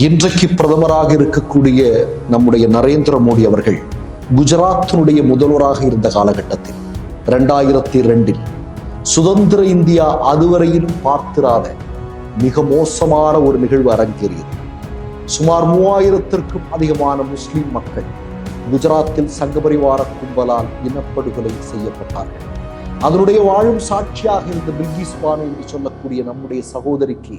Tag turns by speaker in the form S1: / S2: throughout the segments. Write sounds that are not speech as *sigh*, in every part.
S1: இன்றைக்கு பிரதமராக இருக்கக்கூடிய நம்முடைய நரேந்திர மோடி அவர்கள் குஜராத்தினுடைய முதல்வராக இருந்த காலகட்டத்தில் ரெண்டாயிரத்தி ரெண்டில் சுதந்திர இந்தியா அதுவரையிலும் பார்த்திராத மிக மோசமான ஒரு நிகழ்வு அரங்கேறியது. சுமார் மூவாயிரத்திற்கும் அதிகமான முஸ்லிம் மக்கள் குஜராத்தில் சங்கபரிவார கும்பலால் இனப்படுகொலை செய்யப்பட்டார்கள். அதனுடைய வாழும் சாட்சியாக இருந்த பில்கிஸ் பானு என்று சொல்லக்கூடிய நம்முடைய சகோதரிக்கு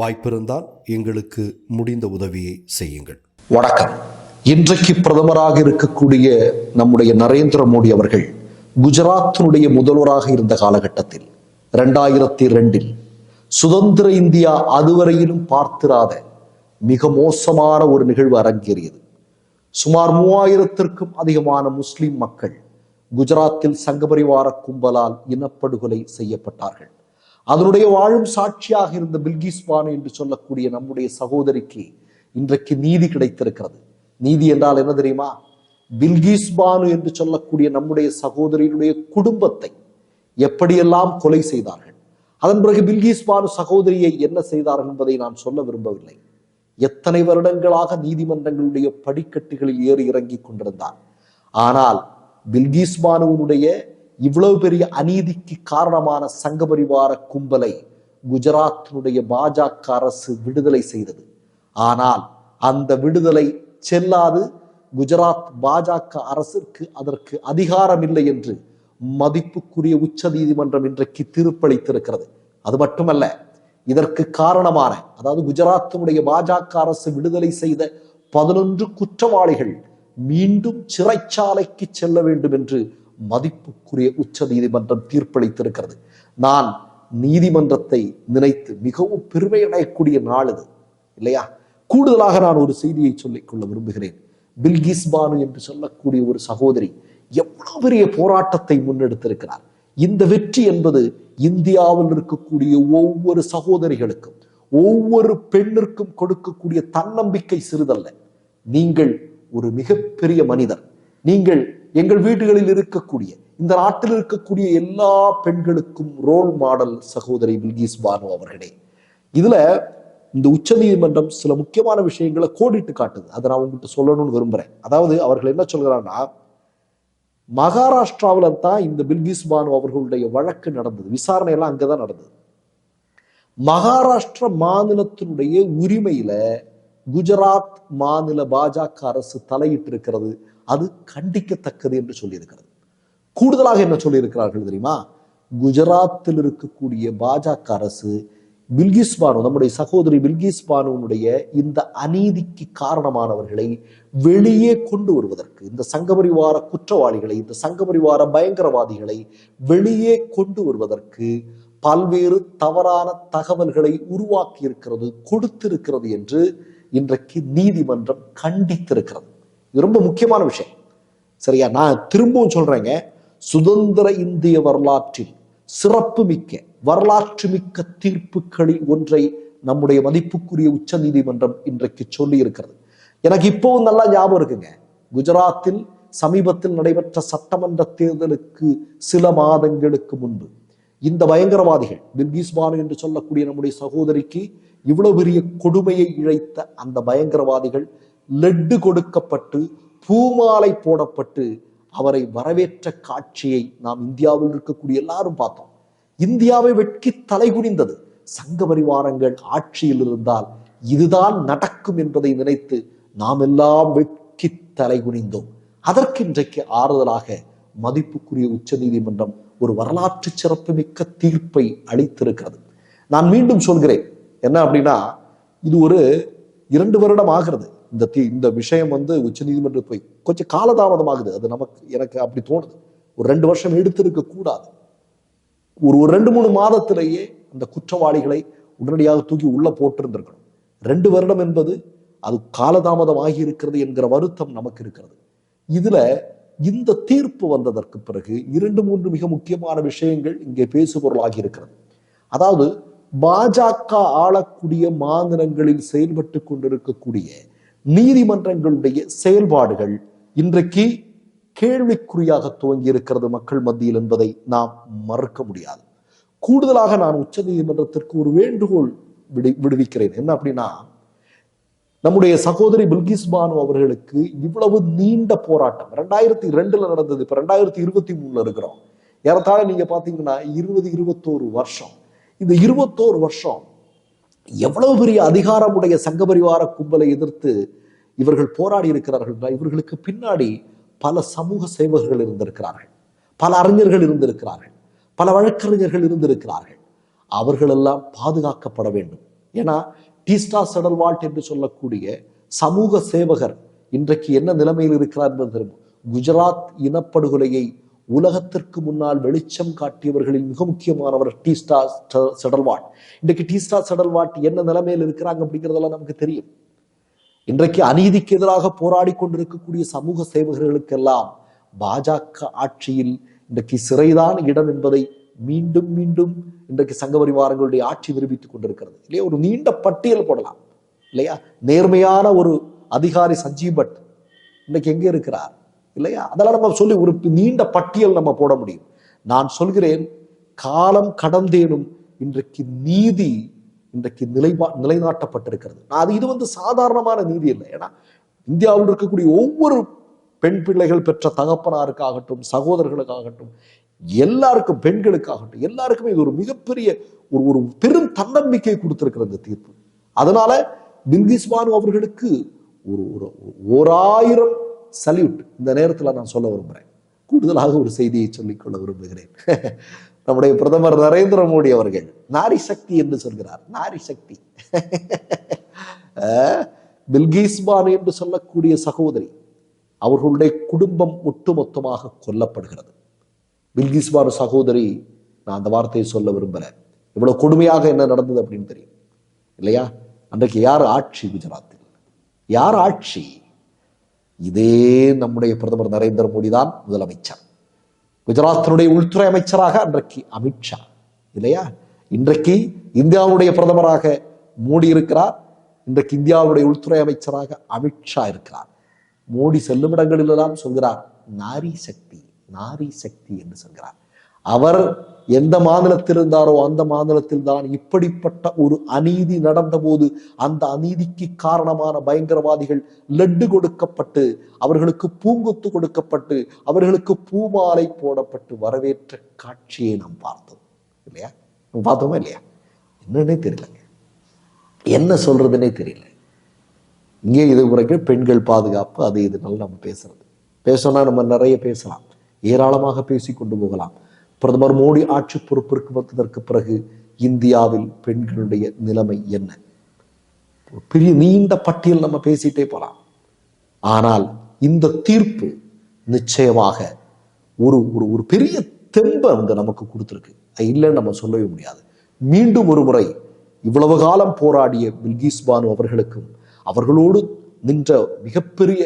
S2: வாய்ப்பிருந்தால் எங்களுக்கு முடிந்த உதவியை செய்யுங்கள்.
S1: வணக்கம். இன்றைக்கு பிரதமராக இருக்கக்கூடிய நம்முடைய நரேந்திர மோடி அவர்கள் குஜராத்தினுடைய முதல்வராக இருந்த காலகட்டத்தில் ரெண்டாயிரத்தி ரெண்டில் சுதந்திர இந்தியா அதுவரையிலும் பார்த்திராத மிக மோசமான ஒரு நிகழ்வு அரங்கேறியது. சுமார் மூவாயிரத்திற்கும் அதிகமான முஸ்லிம் மக்கள் குஜராத்தில் சங்கபரிவார கும்பலால் இனப்படுகொலை செய்யப்பட்டார்கள். அதனுடைய வாழும் சாட்சியாக இருந்த பில்கிஸ் பானு என்று சொல்லக்கூடிய நம்முடைய சகோதரிக்கு இன்றைக்கு நீதி கிடைத்திருக்கிறது. நீதி என்றால் என்ன தெரியுமா? பில்கிஸ் பானு என்று சொல்லக்கூடிய நம்முடைய சகோதரியினுடைய குடும்பத்தை எப்படியெல்லாம் கொலை செய்தார்கள்? அதன் பிறகு பில்கிஸ் பானு சகோதரியை என்ன செய்தார்கள் என்பதை நான் சொல்ல விரும்பவில்லை. எத்தனை வருடங்களாக நீதிமன்றங்களுடைய படிக்கட்டுகளில் ஏறி இறங்கி கொண்டிருந்தார். ஆனால் பில்கிஸ் பானுவனுடைய இவ்வளவு பெரிய அநீதிக்கு காரணமான சங்கபரிவார கும்பலை குஜராத்தினுடைய பாஜக அரசு விடுதலை செய்தது. ஆனால் அந்த விடுதலை செல்லாது. குஜராத் பாஜக அரசிற்கு அதற்கு அதிகாரம் இல்லை என்று மதிப்புக்குரிய உச்ச நீதிமன்றம் இன்றைக்கு தீர்ப்பளித்திருக்கிறது. அது மட்டுமல்ல இதற்கு காரணமான அதாவது குஜராத்தினுடைய பாஜக அரசு விடுதலை செய்த பதினொன்று குற்றவாளிகள் மீண்டும் சிறைச்சாலைக்கு செல்ல வேண்டும் என்று மதிப்புக்குரிய உச்ச நீதிமன்றம் தீர்ப்பளித்திருக்கிறது. நான் நீதிமன்றத்தை நினைத்து மிகவும் பெருமையடையக்கூடிய நாள் இது இல்லையா? கூடுதலாக நான் ஒரு செய்தியை சொல்லிக் கொள்ள விரும்புகிறேன். பில்கிஸ் பானு என்று சொல்லக்கூடிய ஒரு சகோதரி எவ்வளவு பெரிய போராட்டத்தை முன்னெடுத்திருக்கிறார். இந்த வெற்றி என்பது இந்தியாவில் இருக்கக்கூடிய ஒவ்வொரு சகோதரிகளுக்கும் ஒவ்வொரு பெண்ணிற்கும் கொடுக்கக்கூடிய தன்னம்பிக்கை சிறிதல்ல. நீங்கள் ஒரு மிகப்பெரிய மனிதர். நீங்கள் எங்கள் வீடுகளில் இருக்கக்கூடிய இந்த நாட்டில் இருக்கக்கூடிய எல்லா பெண்களுக்கும் ரோல் மாடல் சகோதரி பில்கிஸ் பானு அவர்களே இதுல இந்த உச்ச நீதிமன்றம் சில முக்கியமான விஷயங்களை கோடிட்டு காட்டுது. அதை நான் உங்ககிட்ட சொல்லணும்னு விரும்புறேன். அதாவது அவர்கள் என்ன சொல்கிறாங்கன்னா மகாராஷ்டிராவில தான் இந்த பில்கிஸ் பானு அவர்களுடைய வழக்கு நடந்தது. விசாரணை எல்லாம் அங்கதான் நடந்தது. மகாராஷ்டிர மாநிலத்தினுடைய உரிமையில குஜராத் மாநில பாஜக அரசு தலையிட்டு இருக்கிறது அது கண்டிக்கத்தக்கது என்று சொல்லியிருக்கிறது. கூடுதலாக என்ன சொல்லியிருக்கிறார்கள் தெரியுமா? குஜராத்தில் இருக்கக்கூடிய பாஜக அரசு பில்கிஸ் பானு நம்முடைய சகோதரி பில்கிஸ் பானுனுடைய இந்த அநீதிக்கு காரணமானவர்களை வெளியே கொண்டு வருவதற்கு இந்த சங்கபரிவார குற்றவாளிகளை இந்த சங்கபரிவார பயங்கரவாதிகளை வெளியே கொண்டு வருவதற்கு பல்வேறு தவறான தகவல்களை உருவாக்கி இருக்கிறது கொடுத்திருக்கிறது என்று இன்றைக்கு நீதிமன்றம் கண்டித்திருக்கிறது. இது ரொம்ப முக்கியமான விஷயம். சரியா? நான் திரும்பவும் சொல்றேங்க. சுதந்திர இந்திய வரலாற்றில் சிறப்பு மிக்க வரலாற்று மிக்க தீர்ப்புகளில் ஒன்றை நம்முடைய மதிப்புக்குரிய உச்ச நீதிமன்றம் இன்றைக்கு சொல்லி இருக்கிறது எனக்கு இப்போவும் நல்லா ஞாபகம் இருக்குங்க. குஜராத்தில் சமீபத்தில் நடைபெற்ற சட்டமன்ற தேர்தலுக்கு சில மாதங்களுக்கு முன்பு இந்த பயங்கரவாதிகள் பில்கிஸ் பானு என்று சொல்லக்கூடிய நம்முடைய சகோதரிக்கு இவ்வளவு பெரிய கொடுமையை இழைத்த அந்த பயங்கரவாதிகள் லெட்டு கொடுக்கப்பட்டு பூமாலை போடப்பட்டு அவரை வரவேற்ற காட்சியை நாம் இந்தியாவில் இருக்கக்கூடிய எல்லாரும் பார்த்தோம். இந்தியாவை வெட்கி தலைகுனிந்தது சங்க பரிவாரங்கள் ஆட்சியில் இருந்தால் இதுதான் நடக்கும் என்பதை நினைத்து நாம் எல்லாம் வெட்கி தலைகுனிந்தோம் அதற்கு இன்றைக்கு ஆறுதலாக மதிப்புக்குரிய உச்ச நீதிமன்றம் ஒரு வரலாற்று சிறப்புமிக்க தீர்ப்பை அளித்திருக்கிறது. நான் மீண்டும் சொல்கிறேன் என்ன அப்படின்னா இது ஒரு இரண்டு வருடம் ஆகிறது. இந்த தீ இந்த விஷயம் வந்து உச்ச நீதிமன்றம் போய் கொஞ்சம் காலதாமதமாகுது. அது நமக்கு எனக்கு அப்படி தோணுது. ஒரு ரெண்டு வருஷம் எடுத்திருக்க கூடாது. ஒரு ஒரு ரெண்டு மூணு மாதத்திலேயே அந்த குற்றவாளிகளை உடனடியாக தூக்கி உள்ள போட்டிருந்திருக்கணும். ரெண்டு வருடம் என்பது அது காலதாமதம் ஆகியிருக்கிறது என்கிற வருத்தம் நமக்கு இருக்கிறது. இதுல இந்த தீர்ப்பு வந்ததற்கு பிறகு இரண்டு மூன்று மிக முக்கியமான விஷயங்கள் இங்கே பேசுபொருளாகி இருக்கிறது. அதாவது பாஜக ஆளக்கூடிய மாநிலங்களில் செயல்பட்டு கொண்டிருக்கக்கூடிய நீதிமன்றங்களுடைய செயல்பாடுகள் இன்றைக்கு கேள்விக்குறியாக துவங்கி இருக்கிறது மக்கள் மத்தியில் என்பதை நாம் மறுக்க முடியாது. கூடுதலாக நான் உச்ச நீதிமன்றத்திற்கு ஒரு வேண்டுகோள் விடு விடுவிக்கிறேன். என்ன அப்படின்னா நம்முடைய சகோதரி பில்கிஸ் பானு அவர்களுக்கு இவ்வளவு நீண்ட போராட்டம் ரெண்டாயிரத்தி ரெண்டுல நடந்தது இப்ப ரெண்டாயிரத்தி இருபத்தி மூணுல இருக்கிறோம். ஏறத்தாழ நீங்க பாத்தீங்கன்னா இருபது இருபத்தோரு வருஷம். இந்த இருபத்தோரு வருஷம் எவ்வளவு பெரிய அதிகாரமுடைய சங்கபரிவார கும்பலை எதிர்த்து இவர்கள் போராடி இருக்கிறார்கள் என்றால் இவர்களுக்கு பின்னாடி பல சமூக சேவகர்கள் இருந்திருக்கிறார்கள். பல அறிஞர்கள் இருந்திருக்கிறார்கள். பல வழக்கறிஞர்கள் இருந்திருக்கிறார்கள். அவர்களெல்லாம் பாதுகாக்கப்பட வேண்டும். ஏன்னா டீஸ்டா செடல்வால்ட் என்று சொல்லக்கூடிய சமூக சேவகர் இன்றைக்கு என்ன நிலைமையில் இருக்கிறார் என்பது தெரியும்? குஜராத் இனப்படுகொலையை உலகத்திற்கு முன்னால் வெளிச்சம் காட்டியவர்களில் மிக முக்கியமானவர் டி ஸ்டார் செடல்வாட் இன்றைக்கு டீஸ்டா செடல்வாட் என்ன நிலைமையில் இருக்கிறாங்க அப்படிங்கிறதெல்லாம் நமக்கு தெரியும். இன்றைக்கு அநீதிக்கு எதிராக போராடி கொண்டிருக்கக்கூடிய சமூக சேவகர்களுக்கெல்லாம் பாஜக ஆட்சியில் இன்றைக்கு சிறைதான் இடம் என்பதை மீண்டும் மீண்டும் இன்றைக்கு சங்க பரிவாரங்களுடைய ஆட்சி நிரூபித்துக் கொண்டிருக்கிறது. இல்லையா? ஒரு நீண்ட பட்டியல் போடலாம். இல்லையா? நேர்மையான ஒரு அதிகாரி சஞ்சீவ் பட் இன்னைக்கு எங்க இருக்கிறார்? இல்லையா? அதெல்லாம் நம்ம சொல்லி ஒரு நீண்ட பட்டியல் நம்ம போட முடியும். நான் சொல்கிறேன் காலம் கடந்தேனும் இன்றைக்கு நீதி இன்றைக்கு நிலைவா நிலைநாட்டப்பட்டிருக்கிறது. நான் அது இது வந்து சாதாரணமான நீதி இல்லை. ஏன்னா இந்தியாவில் இருக்கக்கூடிய ஒவ்வொரு பெண் பிள்ளைகள் பெற்ற தகப்பனாருக்காகட்டும் சகோதரர்களுக்காகட்டும் எல்லாருக்கும் பெண்களுக்காகட்டும் எல்லாருக்குமே இது ஒரு மிகப்பெரிய ஒரு ஒரு பெரும் தன்னம்பிக்கை கொடுத்திருக்கிற இந்த தீர்ப்பு. அதனால பில்கிஸ் பானு அவர்களுக்கு ஒரு ஒரு ஓராயிரம் சல்யூட் இந்த நேரத்தில் நான் சொல்ல விரும்புகிறேன் கூடுதலாக ஒரு செய்தியை சொல்லிக்கொள்ள விரும்புகிறேன். *laughs* நம்முடைய பிரதமர் நரேந்திர மோடி அவர்கள் நாரி சக்தி என்று சொல்கிறார். நாரி சக்தி. *laughs* அஹ், என்று சொல்லக்கூடிய சகோதரி அவர்களுடைய குடும்பம் ஒட்டுமொத்தமாக கொல்லப்படுகிறது. பில்கிஸ்பான் சகோதரி நான் அந்த வார்த்தையை சொல்ல விரும்புகிறேன் இவ்வளவு கொடுமையாக என்ன நடந்தது அப்படின்னு தெரியும். இல்லையா? அன்றைக்கு யார் ஆட்சி குஜராத்தில்? யார் ஆட்சி? இதே நம்முடைய பிரதமர் நரேந்திர மோடி தான் முதலமைச்சர். குஜராத்தினுடைய உள்துறை அமைச்சராக அன்றைக்கு அமித்ஷா இல்லையா? இன்றைக்கு இந்தியாவுடைய பிரதமராக மோடி இருக்கிறார். இன்றைக்கு இந்தியாவுடைய உள்துறை அமைச்சராக அமித்ஷா இருக்கிறார். மோடி செல்லும் இடங்களிலெல்லாம் சொல்கிறார் நாரி சக்தி நாரி சக்தி என்று சொல்கிறார். அவர் எந்த மாநிலத்தில் இருந்தாரோ அந்த மாநிலத்தில் தான் இப்படிப்பட்ட ஒரு அநீதி நடந்தபோது அந்த அநீதிக்கு காரணமான பயங்கரவாதிகள் லட்டு கொடுக்கப்பட்டு அவர்களுக்கு பூங்கொத்து கொடுக்கப்பட்டு அவர்களுக்கு பூமாலை போடப்பட்டு வரவேற்ற காட்சியை நாம் பார்த்தோம். இல்லையா? பார்த்தோமா இல்லையா? என்னன்னே தெரியலங்க. என்ன சொல்றதுன்னே தெரியல. இங்கே இது வரைக்கும் பெண்கள் பாதுகாப்பு அது இதனால நம்ம பேசுறது. பேசணும்னா நம்ம நிறைய பேசலாம். ஏராளமாக பேசி கொண்டு போகலாம். பிரதமர் மோடி ஆட்சி பொறுப்பிற்கு வந்ததற்கு பிறகு இந்தியாவில் பெண்களுடைய நிலைமை என்ன? பெரிய நீண்ட பட்டியல் நம்ம பேசிட்டே போலாம். ஆனால் இந்த தீர்ப்பு நிச்சயமாக ஒரு ஒரு ஒரு பெரிய தெம்பை வந்து நமக்கு கொடுத்துருக்கு. அது இல்லைன்னு நம்ம சொல்லவே முடியாது. மீண்டும் ஒரு முறை இவ்வளவு காலம் போராடிய பில்கிஸ் பானு அவர்களுக்கும் அவர்களோடு நின்ற மிகப்பெரிய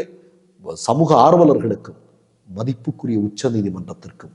S1: சமூக ஆர்வலர்களுக்கும் மதிப்புக்குரிய உச்ச நீதிமன்றத்திற்கும்